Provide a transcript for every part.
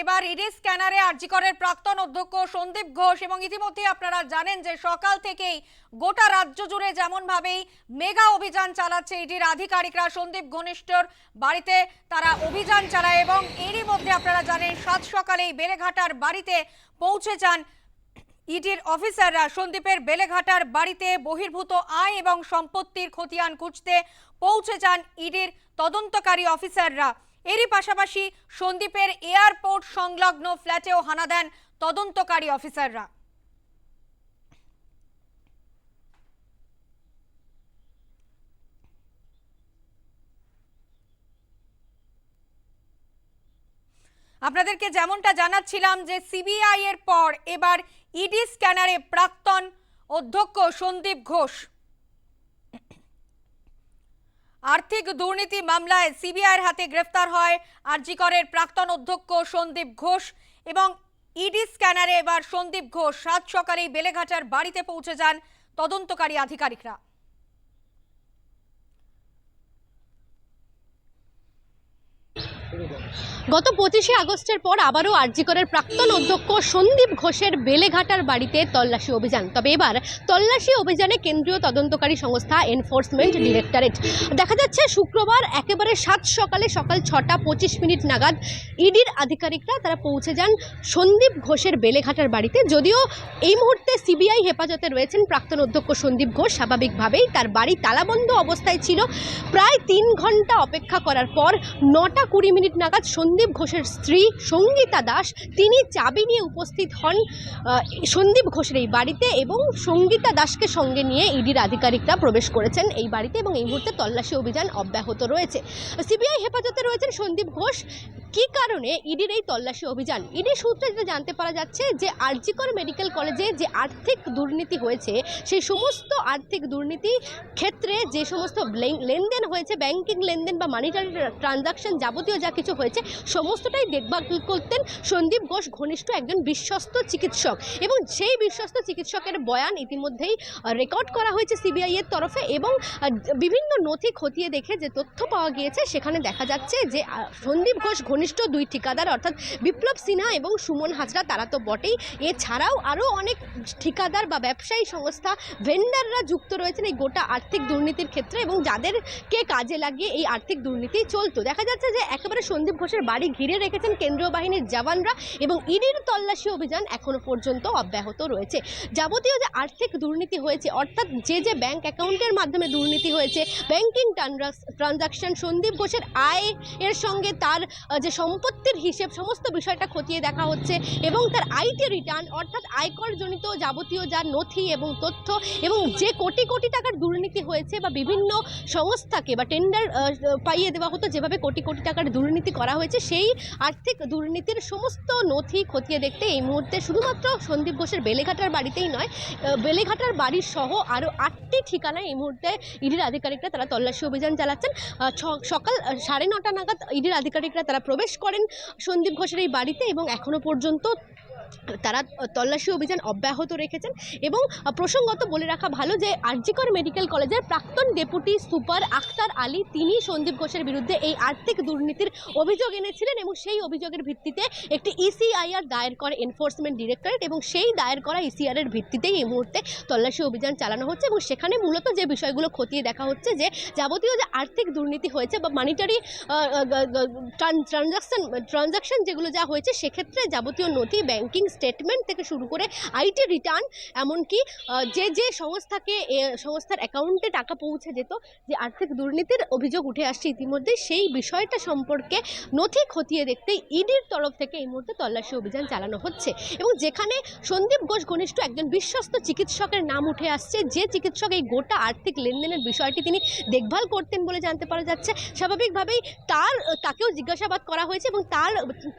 এবার ইডি স্ক্যানারে আরজিকরের প্রাক্তন অধ্যক্ষ সন্দীপ ঘোষ এবং ইতিমধ্যে আপনারা জানেন যে সকাল থেকেই গোটা রাজ্য জুড়ে যেমন ভাবেই মেগা অভিযান চালাচ্ছে ইডির আধিকারিকরা, সন্দীপ ঘনিষ্ঠর বাড়িতে তারা অভিযান চালায় এবং এরই মধ্যে আপনারা জানেন সাত সকালেই বেলেঘাটার বাড়িতে পৌঁছে যান ইডির অফিসাররা। সন্দীপের বেলেঘাটার বাড়িতে বহির্ভূত আয় এবং সম্পত্তির খতিয়ান খুঁজতে পৌঁছে যান ইডির তদন্তকারী অফিসাররা। এরই পাশাপাশি সন্দীপের এয়ারপোর্ট সংলগ্ন ফ্ল্যাটেও হানা দেন তদন্তকারী অফিসাররা। আপনাদেরকে যেমনটা জানাচ্ছিলাম যে সিবিআই এর পর এবার ইডি স্ক্যানারে প্রাক্তন অধ্যক্ষ সন্দীপ ঘোষ আর্থিক দুর্নীতি মামলায় সিবিআইয়ের হাতে গ্রেফতার হয়। আরজিকরের প্রাক্তন অধ্যক্ষ সন্দীপ ঘোষ এবং ইডি স্ক্যানারে এবার সন্দীপ ঘোষ সাত সকালেই বেলেঘাটার বাড়িতে পৌঁছে যান তদন্তকারী আধিকারিকরা। গত পঁচিশে আগস্টের পর আবারও আরজিকরের প্রাক্তন অধ্যক্ষ সন্দীপ ঘোষের বেলেঘাটার বাড়িতে তল্লাশি অভিযান। তবে এবার তল্লাশি অভিযানে কেন্দ্রীয় তদন্তকারী সংস্থা এনফোর্সমেন্ট ডিরেক্টরেট। দেখা যাচ্ছে শুক্রবার একেবারে সাত সকালে সকাল ছটা পঁচিশ মিনিট নাগাদ ইডির আধিকারিকরা তারা পৌঁছে যান সন্দীপ ঘোষের বেলেঘাটার বাড়িতে। যদিও এই মুহূর্তে সিবিআই হেফাজতে রয়েছেন প্রাক্তন অধ্যক্ষ সন্দীপ ঘোষ। স্বাভাবিকভাবেই তার বাড়ি তালাবন্ধ অবস্থায় ছিল। প্রায় তিন ঘণ্টা অপেক্ষা করার পর নটা কুড়ি মিনিট নাগাদ সন্দীপ ঘোষের স্ত্রী সঙ্গীতা দাস তিনি চাবি নিয়ে উপস্থিত হন সন্দীপ ঘোষের এই বাড়িতে এবং সঙ্গীতা দাসকে সঙ্গে নিয়ে ইডির আধিকারিকরা প্রবেশ করেছেন এই বাড়িতে এবং এই মুহূর্তে তল্লাশি অভিযান অব্যাহত রয়েছে। সিবিআই হেফাজতে রয়েছেন সন্দীপ ঘোষ। কি কারণে ইডির এই তল্লাশি অভিযান? ইডি সূত্রে যেটা জানতে পারা যাচ্ছে যে আরজিকর মেডিকেল কলেজে যে আর্থিক দুর্নীতি হয়েছে, সেই সমস্ত আর্থিক দুর্নীতি ক্ষেত্রে যে সমস্ত লেনদেন হয়েছে, ব্যাংকিং লেনদেন বা মানিটারি ট্রানজাকশন যাবতীয় যা কিছু হয়েছে, সমস্তটাই দেখভাল করতেন সন্দীপ ঘোষ, ঘনিষ্ঠ একজন বিশ্বস্ত চিকিৎসক। এবং সেই বিশ্বস্ত চিকিৎসকের বয়ান ইতিমধ্যেই রেকর্ড করা হয়েছে সিবিআই এর তরফে এবং বিভিন্ন নথি খতিয়ে দেখে যে তথ্য পাওয়া গিয়েছে, সেখানে দেখা যাচ্ছে যে সন্দীপ ঘোষ ঘনিষ্ঠ দুই ঠিকাদার, অর্থাৎ বিপ্লব সিনহা এবং সুমন হাজরা, তারা তো বটেই। এছাড়াও আরও অনেক ঠিকাদার বা ব্যবসায়ী সংস্থা ভেন্ডাররা যুক্ত রয়েছেন এই গোটা আর্থিক দুর্নীতির ক্ষেত্রে এবং যাদেরকে কাজে লাগিয়ে এই আর্থিক দুর্নীতি চলতো। দেখা যাচ্ছে যে একেবারে সন্দীপ ঘোষের বাড়ি ঘিরে রেখেছেন কেন্দ্রীয় বাহিনীর জওয়ানরা এবং ইডির তল্লাশি অভিযান এখনও পর্যন্ত অব্যাহত রয়েছে। যাবতীয় যে আর্থিক দুর্নীতি হয়েছে, অর্থাৎ যে যে ব্যাংক অ্যাকাউন্টের মাধ্যমে দুর্নীতি হয়েছে ব্যাংকিং ট্রানজাকশন সন্দীপ ঘোষের আয় এর সঙ্গে তার যে সম্পত্তির হিসেব, সমস্ত বিষয়টা খতিয়ে দেখা হচ্ছে এবং তার আইটি রিটার্ন অর্থাৎ আয়করজনিত যাবতীয় যা নথি এবং তথ্য এবং যে কোটি কোটি টাকার দুর্নীতি হয়েছে বা বিভিন্ন সংস্থাকে বা টেন্ডার পাইয়ে দেওয়া হতো, যেভাবে কোটি কোটি টাকার দুর্নীতি করা হয়েছে, সেই আর্থিক দুর্নীতির সমস্ত নথি খতিয়ে দেখতে এই মুহূর্তে শুধুমাত্র সন্দীপ ঘোষের বেলেঘাটার বাড়িতেই নয় বেলেঘাটার বাড়ির সহ আরও আটটি ঠিকানায় এই মুহূর্তে ইডির আধিকারিকরা তারা তল্লাশি অভিযান চালাচ্ছেন। সকাল সাড়ে নটা নাগাদ ইডির আধিকারিকরা তারা প্রবেশ করেন সন্দীপ ঘোষের এই বাড়িতে এবং এখনও পর্যন্ত তারা তল্লাশি অভিযান অব্যাহত রেখেছেন এবং প্রসঙ্গত বলে রাখা ভালো যে আরজিকর মেডিকেল কলেজের প্রাক্তন ডেপুটি সুপার আখতার আলী, তিনি সন্দীপ ঘোষের বিরুদ্ধে এই আর্থিক দুর্নীতির অভিযোগ এনেছিলেন এবং সেই অভিযোগের ভিত্তিতে একটি E ইসিআইআর দায়ের করে এনফোর্সমেন্ট ডিরেক্টরেট এবং সেই দায়ের করা ইসিআর এর ভিত্তিতেই এই মুহূর্তে তল্লাশি অভিযান চালানো হচ্ছে এবং সেখানে মূলত যে বিষয়গুলো খতিয়ে দেখা হচ্ছে যে যাবতীয় যে আর্থিক দুর্নীতি হয়েছে বা মানিটারি ট্রানজাকশন ট্রানজাকশন যেগুলো যা হয়েছে সেক্ষেত্রে যাবতীয় নথি ব্যাংকিং স্টেটমেন্ট থেকে শুরু করে আইটি রিটার্ন, এমনকি যে যে সংস্থাকে সংস্থার অ্যাকাউন্টে টাকা পৌঁছে যেত, যে আর্থিক দুর্নীতির অভিযোগ উঠে আসছে ইতিমধ্যে, সেই বিষয়টা সম্পর্কে নথি খতিয়ে দেখতে ইডির তরফ থেকে এই মুহূর্তে তল্লাশি অভিযান চালানো হচ্ছে। এবং যেখানে সন্দীপ ঘোষ ঘনিষ্ঠ একজন বিশ্বস্ত চিকিৎসকের নাম উঠে আসছে, যে চিকিৎসক এই গোটা আর্থিক লেনদেনের বিষয়টি তিনি দেখভাল করতেন বলে জানতে পারা যাচ্ছে, স্বাভাবিকভাবেই তার, তাকেও জিজ্ঞাসাবাদ করা হয়েছে এবং তার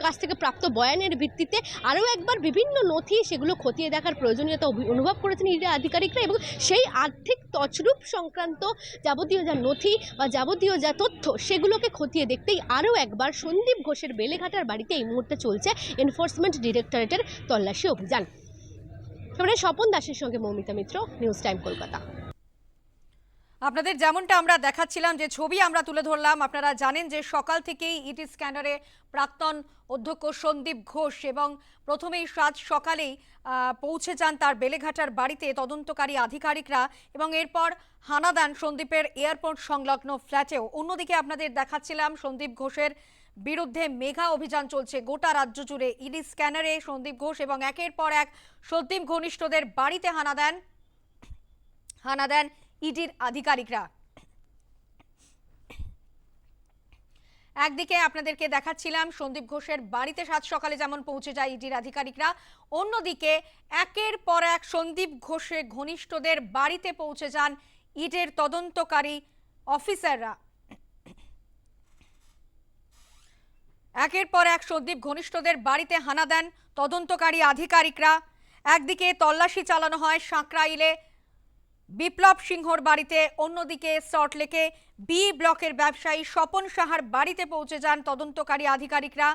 কাছ থেকে প্রাপ্ত বয়ানের ভিত্তিতে আরও একবার বিভিন্ন নথি সেগুলো খতিয়ে দেখার প্রয়োজনীয়তা অনুভব করেছেন ইডি আধিকারিকরা এবং সেই আর্থিক তছরূপ সংক্রান্ত যাবতীয় যা নথি বা যাবতীয় যা তথ্য সেগুলোকে খতিয়ে দেখতেই আরও একবার সন্দীপ ঘোষের বেলেঘাটার বাড়িতে এই মুহূর্তে চলছে এনফোর্সমেন্ট ডিরেক্টরেটের তল্লাশি অভিযান। এবারে স্বপন দাসের সঙ্গে মৌমিতা মিত্র নিউজ টাইম কলকাতা। আপনাদের যেমনটা আমরা দেখাচ্ছিলাম, যে ছবি আমরা তুলে ধরলাম, আপনারা জানেন যে সকাল থেকেই ইটি স্ক্যানারে প্রাক্তন অধ্যক্ষ সন্দীপ ঘোষ এবং প্রথমেই সাত সকালেই পৌঁছে যান তার বেলেঘাটার বাড়িতে তদন্তকারী আধিকারিকরা এবং এরপর হানা দেন সন্দীপের এয়ারপোর্ট সংলগ্ন ফ্ল্যাটেও। অন্যদিকে আপনাদের দেখাচ্ছিলাম সন্দীপ ঘোষের বিরুদ্ধে মেঘা অভিযান চলছে গোটা রাজ্য জুড়ে। ইডি স্ক্যানারে সন্দীপ ঘোষ এবং একের পর এক সন্দীপ ঘনিষ্ঠদের বাড়িতে হানা দেন। হানা দেন ইডির আধিকারিকরা। একদিকে আপনাদেরকে দেখাচ্ছিলাম, সন্দীপ ঘোষের বাড়িতে সাত সকালে যেমন পৌঁছে যায় ইডির আধিকারিকরা, অন্যদিকে একের পর এক সন্দীপ ঘোষের ঘনিষ্ঠদের বাড়িতে পৌঁছে যান ইডির তদন্তকারী অফিসাররা। একের পর এক সন্দীপ ঘনিষ্ঠদের বাড়িতে হানা দেন তদন্তকারী আধিকারিকরা। একদিকে তল্লাশি চালানো হয় সাঁকরাইলে বিপ্লব সিংহর বাড়িতে, অন্যদিকে সল্টলেকে বি ব্লকের ব্যবসায়ী স্বপন সাহার বাড়িতে পৌঁছে যান তদন্তকারী আধিকারিকরা।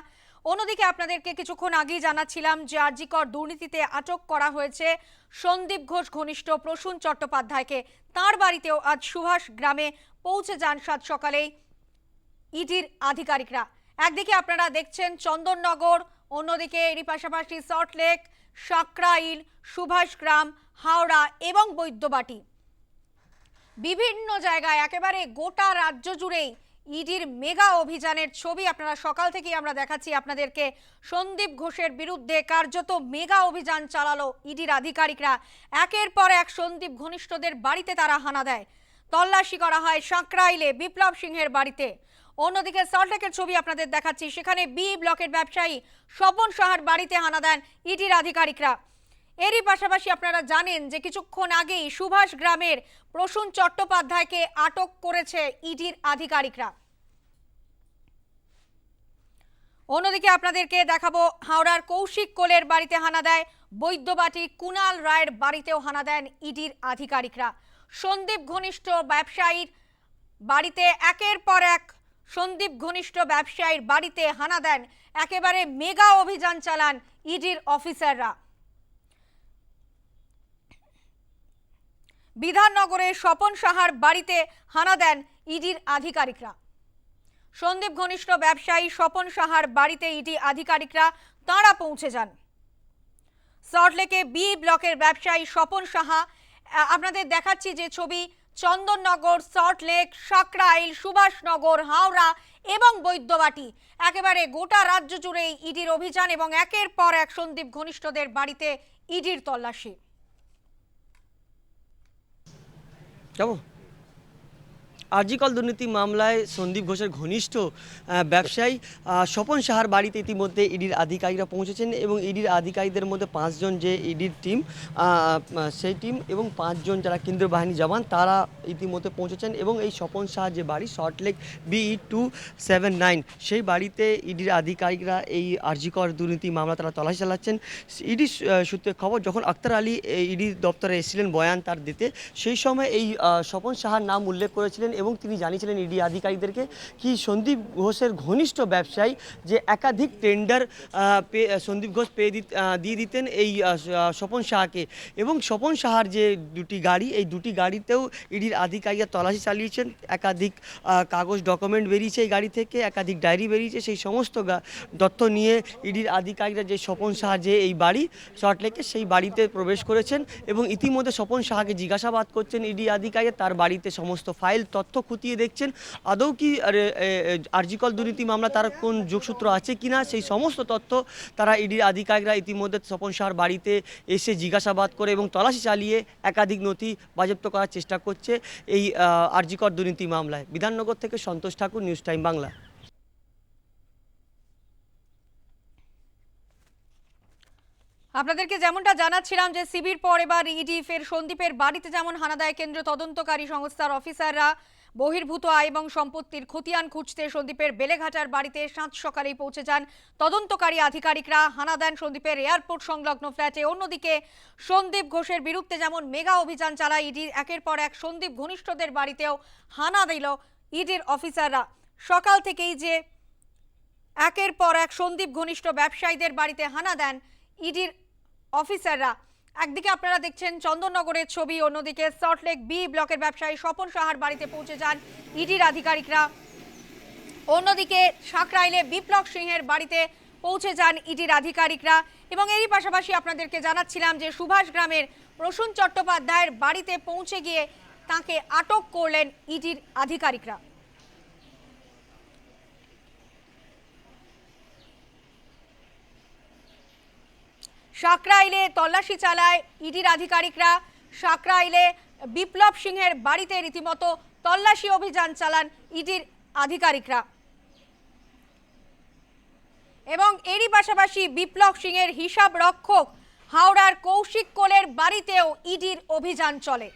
অন্যদিকে আপনাদেরকে কিছুক্ষণ আগেই জানাচ্ছিলাম যে আরজিকর দুর্নীতিতে আটক করা হয়েছে সন্দীপ ঘোষ ঘনিষ্ঠ প্রসূন চট্টোপাধ্যায়কে। তার বাড়িতেও আজ সুভাষ গ্রামে পৌঁছে যান সাত সকালেই ইডির আধিকারিকরা। একদিকে আপনারা দেখছেন চন্দননগর, অন্যদিকে এরই পাশাপাশি সল্টলেক সাকরাইল সুভাষগ্রাম হাওড়া এবং বৈদ্যবাটি। বিভিন্ন জায়গায় একেবারে গোটা রাজ্য জুড়েই ইডির মেগা অভিযানের ছবি আপনারা সকাল থেকেই আমরা দেখাচ্ছি। আপনাদেরকে সন্দীপ ঘোষের বিরুদ্ধে কার্যত মেগা অভিযান চালালো ইডির আধিকারিকরা। একের পর এক সন্দীপ ঘনিষ্ঠদের বাড়িতে তারা হানা দেয়। তল্লাশি করা হয় সাঁকরাইলে বিপ্লব সিংহের বাড়িতে। অন্যদিকে সল্টলেকের ছবি আপনাদের দেখাচ্ছি। সেখানে বি ব্লকের ব্যবসায়ী স্বপন সাহার বাড়িতে হানা দেন ইডির আধিকারিকরা। এরই পাশাপাশি আপনারা জানেন যে কিছুক্ষণ আগেই সুভাষ গ্রামের প্রসূন চট্টোপাধ্যায়কে আটক করেছে ইডির আধিকারিকরা। অন্যদিকে আপনাদেরকে দেখাবো, হাওড়ার কৌশিক কোলের বাড়িতে হানা দেয়, বৈদ্যবাটি কুনাল রায়ের বাড়িতেও হানা দেন ইডির আধিকারিকরা। সন্দীপ ঘনিষ্ঠ ব্যবসায়ীর বাড়িতে একের পর এক সন্দীপ ঘনিষ্ঠ ব্যবসায়ীর বাড়িতে হানা দেন, একেবারে মেগা অভিযান চালান ইডির অফিসাররা। বিধাননগরে স্বপন সাহার বাড়িতে হানা দেন ইডির আধিকারিকরা। সন্দীপ ঘনিষ্ঠ ব্যবসায়ী স্বপন সাহার বাড়িতে ইডি আধিকারিকরা তাঁরা পৌঁছে যান। সল্টলেকে বি ব্লকের ব্যবসায়ী স্বপন সাহা আপনাদের দেখাচ্ছি যে ছবি চন্দননগর সল্টলেক সাকরাইল সুভাষনগর, হাওড়া এবং বৈদ্যবাটি। একেবারে গোটা রাজ্য জুড়ে ইডির অভিযান এবং একের পর এক সন্দীপ ঘনিষ্ঠদের বাড়িতে ইডির তল্লাশি। đúng আরজিকল দুর্নীতি মামলায় সন্দীপ ঘোষের ঘনিষ্ঠ ব্যবসায়ী স্বপন সাহার বাড়িতে ইতিমধ্যে ইডির আধিকারিকরা পৌঁছেছেন এবং ইডির আধিকারিকদের মধ্যে পাঁচজন যে ইডির টিম সেই টিম এবং পাঁচজন যারা কেন্দ্রীয় বাহিনী জওয়ান, তারা ইতিমধ্যে পৌঁছেছেন এবং এই স্বপন সাহা যে বাড়ি Salt Lake BE two seven nine সেই বাড়িতে ইডির আধিকারিকরা এই আরজিকর দুর্নীতি মামলা তারা তল্লাশি চালাচ্ছেন। ইডি সূত্রে খবর, যখন আক্তার আলী ইডি দপ্তরে এসেছিলেন বয়ান তার দিতে, সেই সময় এই স্বপন সাহার নাম উল্লেখ করেছিলেন এবং তিনি জানিয়েছিলেন ইডি আধিকারিকদেরকে কি সন্দীপ ঘোষের ঘনিষ্ঠ ব্যবসায়ী যে একাধিক টেন্ডার সন্দীপ ঘোষ পেয়ে দিয়ে দিতেন এই স্বপন সাহাকে। এবং স্বপন সাহার যে দুটি গাড়ি, এই দুটি গাড়িতেও ইডির আধিকারিকরা তল্লাশি চালিয়েছেন। একাধিক কাগজ ডকুমেন্ট বেরিয়েছে এই গাড়ি থেকে, একাধিক ডায়েরি বেরিয়েছে। সেই সমস্ত তথ্য নিয়ে ইডির আধিকারিকরা যে স্বপন সাহা যে এই বাড়ি শর্টলেকে সেই বাড়িতে প্রবেশ করেছেন এবং ইতিমধ্যে স্বপন সাহাকে জিজ্ঞাসাবাদ করছেন ইডি আধিকারিক, তার বাড়িতে সমস্ত ফাইল তথ্য খুঁটিয়ে দেখছেন। আদৌ কি আরজিকল দুর্নীতি মামলা, তার কোন যোগসূত্র আছে কিনা, সেই সমস্ত তথ্য তারা ইডির আধিকারিকরা ইতিমধ্যে স্বপন সাহার বাড়িতে এসে জিজ্ঞাসাবাদ করে এবং তলাশি চালিয়ে একাধিক নথি বাজেপ্ত করার চেষ্টা করছে এই আরজিকর দুর্নীতি মামলায়। বিধাননগর থেকে সন্তোষ ঠাকুর, নিউজ টাইম বাংলা। আপনাদেরকে যেমনটা জানাচ্ছিলাম যে সিবির পর এবার ইডি ফের সন্দীপের বাড়িতে যেমন হানা দেয় কেন্দ্রীয় তদন্তকারী সংস্থার অফিসাররা বহির্ভূত আয় এবং সম্পত্তির খতিয়ান খুঁজতে সন্দীপের বেলেঘাটার বাড়িতে সাত সকালেই পৌঁছে যান তদন্তকারী আধিকারিকরা। হানা দেন সন্দীপের এয়ারপোর্ট সংলগ্ন ফ্ল্যাটে। অন্যদিকে সন্দীপ ঘোষের বিরুদ্ধে যেমন মেগা অভিযান চালায় ইডি একের পর এক সন্দীপ ঘনিষ্ঠদের বাড়িতেও হানা দিল ইডির অফিসাররা। সকাল থেকেই যে একের পর এক সন্দীপ ঘনিষ্ঠ ব্যবসায়ীদের বাড়িতে হানা দেন ইডির অফিসাররা। একদিকে আপনারা দেখছেন চন্দননগরের ছবি, অন্যদিকে সল্টলেক বি ব্লকের ব্যবসায়ী স্বপন সাহার বাড়িতে পৌঁছে যান ইডির আধিকারিকরা। অন্যদিকে সাঁকরাইলে বিপ্লব সিংহের বাড়িতে পৌঁছে যান ইডির আধিকারিকরা এবং এরই পাশাপাশি আপনাদেরকে জানাচ্ছিলাম যে সুভাষ গ্রামের প্রসূন চট্টোপাধ্যায়ের বাড়িতে পৌঁছে গিয়ে তাকে আটক করলেন ইডির আধিকারিকরা। সাকরাইলে তল্লাশি চালায় ইডির আধিকারিকরা। সাকরাইলে বিপ্লব সিংহের বাড়িতে রীতিমতো তল্লাশি অভিযান চালান ইডির আধিকারিকরা। এবং এরই পাশাপাশি বিপ্লব সিংহের হিসাব রক্ষক হাওড়ার কৌশিক কোলের বাড়িতেও ইডির অভিযান চলে।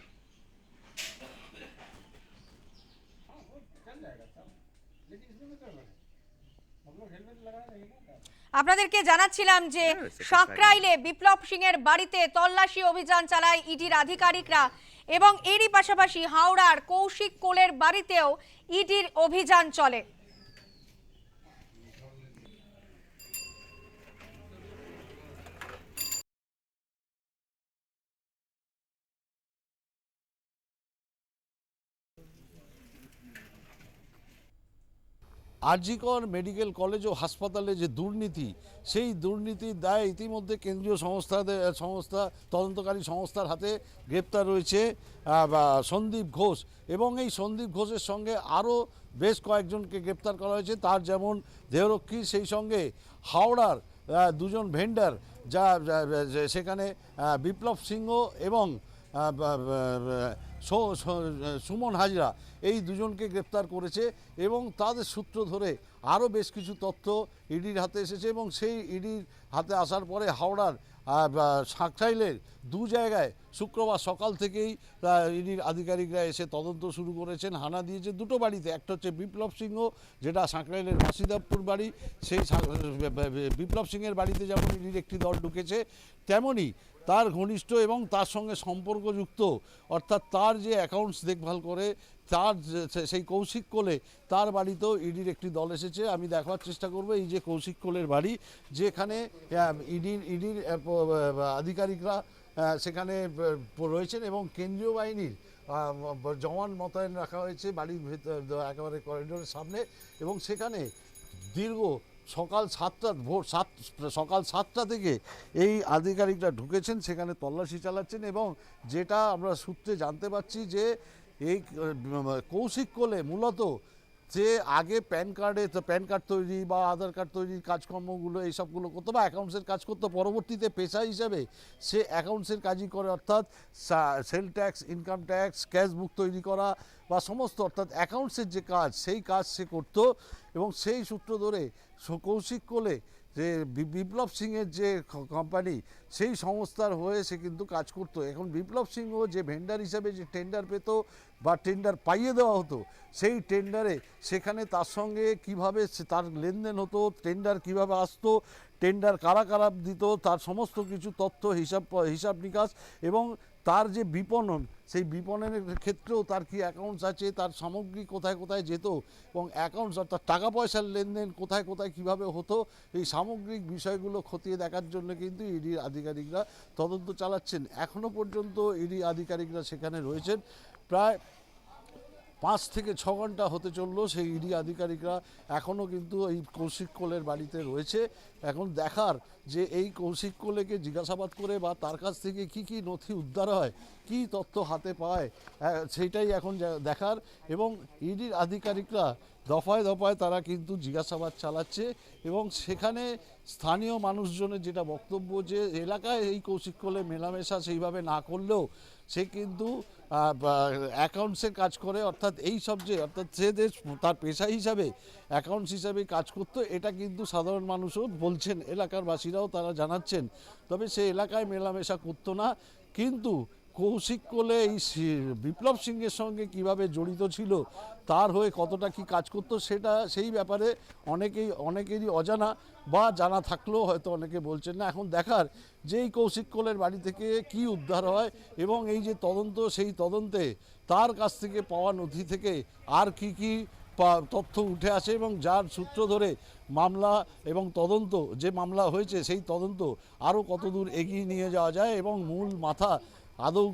আপনাদেরকে জানাচ্ছিলাম যে সাকরাইলে বিপ্লব সিং এর বাড়িতে তল্লাশি অভিযান চালায় ইডির আধিকারিকরা এবং এরই পাশাপাশি হাওড়ার কৌশিক কোলের বাড়িতেও ইডির অভিযান চলে। আরজিকর মেডিকেল কলেজ ও হাসপাতালে যে দুর্নীতি, সেই দুর্নীতির দায় ইতিমধ্যে কেন্দ্রীয় সংস্থা সংস্থা, তদন্তকারী সংস্থার হাতে গ্রেপ্তার রয়েছে সন্দীপ ঘোষ। এবং এই সন্দীপ ঘোষের সঙ্গে আরও বেশ কয়েকজনকে গ্রেপ্তার করা হয়েছে। তার যেমন দেহরক্ষী, সেই সঙ্গে হাওড়ার দুজন ভেন্ডার, যা সেখানে বিপ্লব সিংহ এবং সুমন হাজরা এই দুজনকে গ্রেপ্তার করেছে এবং তাদের সূত্র ধরে আরও বেশ কিছু তথ্য ইডির হাতে এসেছে এবং সেই ইডির হাতে আসার পরে হাওড়ার আহ, দু জায়গায় শুক্রবার সকাল থেকেই ইডির আধিকারিকরা এসে তদন্ত শুরু করেছেন হানা দিয়েছে দুটো বাড়িতে। একটা হচ্ছে বিপ্লব সিংহ যেটা সাকরাইলের বাসিদাবপুর বাড়ি সেই বিপ্লব সিংহের বাড়িতে যেমন ইডির একটি দল ঢুকেছে তেমনই তার ঘনিষ্ঠ এবং তার সঙ্গে সম্পর্কযুক্ত, অর্থাৎ তার যে অ্যাকাউন্টস দেখভাল করে, তার সেই কৌশিক কোলে তার বাড়িতেও ইডির একটি দল এসেছে। আমি দেখার চেষ্টা করব এই যে কৌশিক কোলের বাড়ি, যেখানে ইডির ইডির আধিকারিকরা সেখানে রয়েছেন এবং কেন্দ্রীয় বাহিনীর জওয়ান মোতায়েন রাখা হয়েছে বাড়ির ভেতর, একেবারে করিডোরের সামনে এবং সেখানে দীর্ঘ সকাল সাতটা, ভোর সাত, সকাল সাতটা থেকে এই আধিকারিকরা ঢুকেছেন, সেখানে তল্লাশি চালাচ্ছেন এবং যেটা আমরা সূত্রে জানতে পারছি যে এই কৌশিক কোলে মূলত যে আগে প্যান কার্ডে প্যান কার্ড তৈরি বা আধার কার্ড তৈরির কাজকর্মগুলো এইসবগুলো করতো বা অ্যাকাউন্টসের কাজ করতো, পরবর্তীতে পেশা হিসাবে সে অ্যাকাউন্টসের কাজই করে, অর্থাৎ sale tax, income tax cash book তৈরি করা বা সমস্ত অর্থাৎ অ্যাকাউন্টসের যে কাজ, সেই কাজ সে করতো এবং সেই সূত্র ধরে কৌশিক কোলে যে বিপ্লব সিংয়ের যে কোম্পানি সেই সংস্থার হয়ে সে কিন্তু কাজ করতো। এখন বিপ্লব সিংহ যে ভেন্ডার হিসাবে যে টেন্ডার পেত বা টেন্ডার পাইয়ে দেওয়া হতো, সেই টেন্ডারে সেখানে তার সঙ্গে কীভাবে তার লেনদেন হতো টেন্ডার কীভাবে আসতো টেন্ডার কারা কারা দিত, তার সমস্ত কিছু তথ্য, হিসাব হিসাব নিকাশ এবং তার যে বিপণন, সেই বিপণনের ক্ষেত্রেও তার কি অ্যাকাউন্টস আছে? তার সামগ্রী কোথায় কোথায় যেত? এবং অ্যাকাউন্টস অর্থাৎ টাকা পয়সার লেনদেন কোথায় কোথায় কীভাবে হতো? এই সামগ্রিক বিষয়গুলো খতিয়ে দেখার জন্য কিন্তু ইডির আধিকারিকরা তদন্ত চালাচ্ছেন। এখনও পর্যন্ত ইডি আধিকারিকরা সেখানে রয়েছেন। প্রায় পাঁচ থেকে ছ ঘণ্টা হতে চলল, সেই ইডি আধিকারিকরা এখনও কিন্তু এই কৌশিক কোলের বাড়িতে রয়েছে। এখন দেখার যে এই কৌশিক কোলেকে জিজ্ঞাসাবাদ করে বা তার কাছ থেকে কি কি নথি উদ্ধার হয়, কি তথ্য হাতে পায় সেইটাই এখন দেখার। এবং ইডির আধিকারিকরা দফায় দফায় তারা কিন্তু জিজ্ঞাসাবাদ চালাচ্ছে এবং সেখানে স্থানীয় মানুষজনের যেটা বক্তব্য যে এলাকায় এই কৌশিক কোলে মেলামেশা সেইভাবে না করলেও সে কিন্তু অ্যাকাউন্টসের কাজ করে, অর্থাৎ এই সব যে, অর্থাৎ সে যে তার পেশা হিসাবে অ্যাকাউন্টস হিসাবে কাজ করতো, এটা কিন্তু সাধারণ মানুষও বলছেন এলাকার বাসীরাও তারা জানাচ্ছেন। তবে সে এলাকায় মেলামেশা করতো না, কিন্তু কৌশিক কোলে এই বিপ্লব সিংয়ের সঙ্গে কীভাবে জড়িত ছিল, তার হয়ে কতটা কি কাজ করতো, সেটা, সেই ব্যাপারে অনেকেই, অনেকেরই অজানা বা জানা থাকলেও হয়তো অনেকে বলছেন না। এখন দেখার যে এই কৌশিক কোলের বাড়ি থেকে কি উদ্ধার হয় এবং এই যে তদন্ত, সেই তদন্তে তার কাছ থেকে পাওয়া নথি থেকে আর কি কি তথ্য উঠে আসে এবং যার সূত্র ধরে মামলা এবং তদন্ত, যে মামলা হয়েছে, সেই তদন্ত আরও কতদূর এগিয়ে নিয়ে যাওয়া যায় এবং মূল মাথা আদৌ